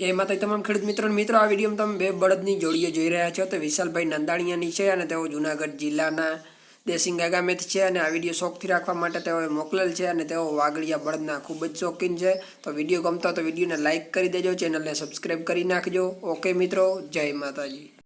જય તમામ ખેડૂત મિત્રો મિત્રો, આ વિડીયોમાં તમે બે બળદની જોડીઓ જોઈ રહ્યા છો. તો વિશાલભાઈ નંદાણીયાની છે અને તેઓ જુનાગઢ જિલ્લાના દેસિંગા ગામેથી છે અને આ વીડિયો શોખથી રાખવા માટે તેઓએ મોકલેલ છે અને તેઓ વાગડિયા બળદના ખૂબ જ શોખીન છે. તો વીડિયો ગમતો તો વિડીયોને લાઇક કરી દેજો, ચેનલને સબસ્ક્રાઈબ કરી નાખજો. ઓકે મિત્રો, જય માતાજી.